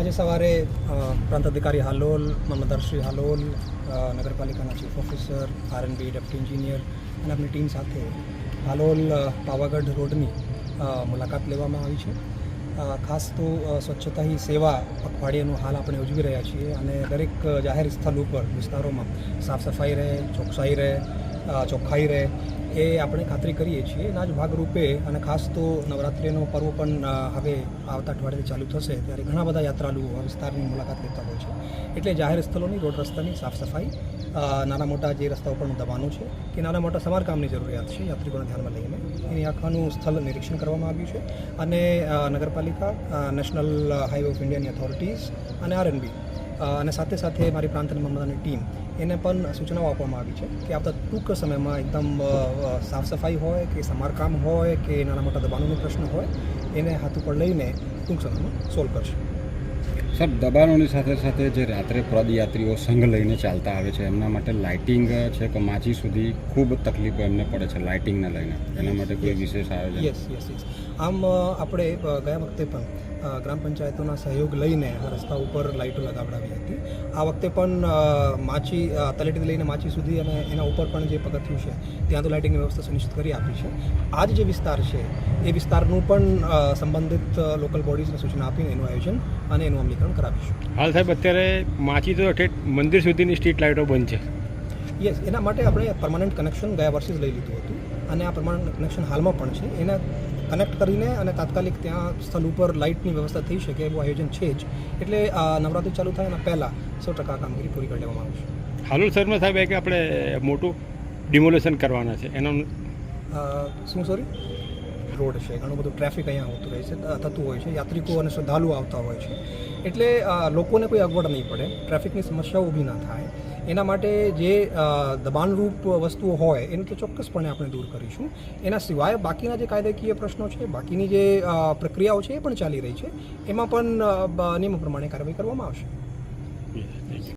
આજે સવારે પ્રાંત અધિકારી હાલોલ મામલતદારશ્રી હાલોલ નગરપાલિકાના chief officer, RNB deputy engineer અને આપણી ટીમ સાથે હાલોલ પાવાગઢ રોડની મુલાકાત લેવામાં આવી છે. ખાસ તો સ્વચ્છતા હી સેવા પખવાડિયાનું હાલ આપણે ઉજવી રહ્યા છીએ અને દરેક જાહેર સ્થળ ઉપર વિસ્તારોમાં સાફ સફાઈ રહે, ચોકસાઈ રહે ચોખ્ખાઈ રહે એ આપણે ખાતરી કરીએ છીએ. એના જ ભાગરૂપે અને ખાસ તો નવરાત્રિનો પર્વ પણ હવે આવતા અઠવાડિયે ચાલુ થશે ત્યારે ઘણા બધા યાત્રાળુઓ આ વિસ્તારની મુલાકાત લેતા હોય છે. એટલે જાહેર સ્થળોની રોડ રસ્તાની સાફ સફાઈ નાના મોટા જે રસ્તાઓ પરનું દબાણો છે કે નાના મોટા સમારકામની જરૂરિયાત છે, યાત્રિકોને ધ્યાનમાં લઈને એની આખાનું સ્થળ નિરીક્ષણ કરવામાં આવ્યું છે. અને નગરપાલિકા નેશનલ હાઈવે ઓફ ઇન્ડિયાની ઓથોરિટીઝ અને આરએનબી અને સાથે સાથે મારી પ્રાંત અને ટીમ એને પણ સૂચનાઓ આપવામાં આવી છે કે આવતા ટૂંક સમયમાં એકદમ સાફ સફાઈ હોય કે સમારકામ હોય કે નાના મોટા દબાણોનો પ્રશ્ન હોય એને હાથ ઉપર લઈને ટૂંક સમયમાં સોલ્વ કરશે. સર દબાણોની સાથે સાથે જે રાત્રે પદયાત્રીઓ સંઘ લઈને ચાલતા આવે છે એમના માટે લાઇટિંગ છે કે માછી સુધી ખૂબ તકલીફો એમને પડે છે લાઇટિંગને લઈને? એના માટે કોઈ વિશેષ આયોજન? યસ યસ યસ આમ આપણે ગયા વખતે પણ ગ્રામ પંચાયતોના સહયોગ લઈને આ રસ્તા ઉપર લાઇટો લગાવડાવી હતી. આ વખતે પણ માછી તલેટીથી લઈને માચી સુધી અને એના ઉપર પણ જે પગથિયું છે ત્યાં તો લાઇટિંગની વ્યવસ્થા સુનિશ્ચિત કરી આપી છે. આ જે વિસ્તાર છે એ વિસ્તારનું પણ સંબંધિત લોકલ બોડીઝને સૂચના આપીને એનું આયોજન અને એનું અમલીકરણ કરાવીશું. હાલ સાહેબ અત્યારે માચી તો મંદિર સુધીની સ્ટ્રીટ લાઇટો બંધ છે. યસ એના માટે આપણે પરમાનન્ટ કનેક્શન ગયા વર્ષે જ લઈ લીધું હતું. અને આ પરમાનન્ટ કનેક્શન હાલમાં પણ છે. એને કનેક્ટ કરીને અને તાત્કાલિક ત્યાં સ્થળ ઉપર લાઇટની વ્યવસ્થા થઈ શકે એવું આયોજન છે જ. એટલે નવરાત્રી ચાલુ થાય એના પહેલાં સો ટકા કામગીરી પૂરી કરી લેવામાં આવશે. હાલુલ શર્મા સાહેબ એક આપણે મોટું ડિમોલેશન કરવાના છે. એનો શું સોરી રોડ છે. ઘણું બધું ટ્રાફિક અહીંયા આવતું રહે છે થતું હોય છે. યાત્રિકો અને શ્રદ્ધાળુઓ આવતા હોય છે. એટલે લોકોને કોઈ અગવડ નહીં પડે. ટ્રાફિકની સમસ્યાઓ ઊભી ના થાય. એના માટે જે દબાણરૂપ વસ્તુઓ હોય, એને તો ચોક્કસપણે આપણે દૂર કરીશું. એના સિવાય બાકીના જે કાયદાકીય પ્રશ્નો છે, બાકીની જે પ્રક્રિયાઓ છે એ પણ ચાલી રહી છે. એમાં પણ નિયમો પ્રમાણે કાર્યવાહી કરવામાં આવશે.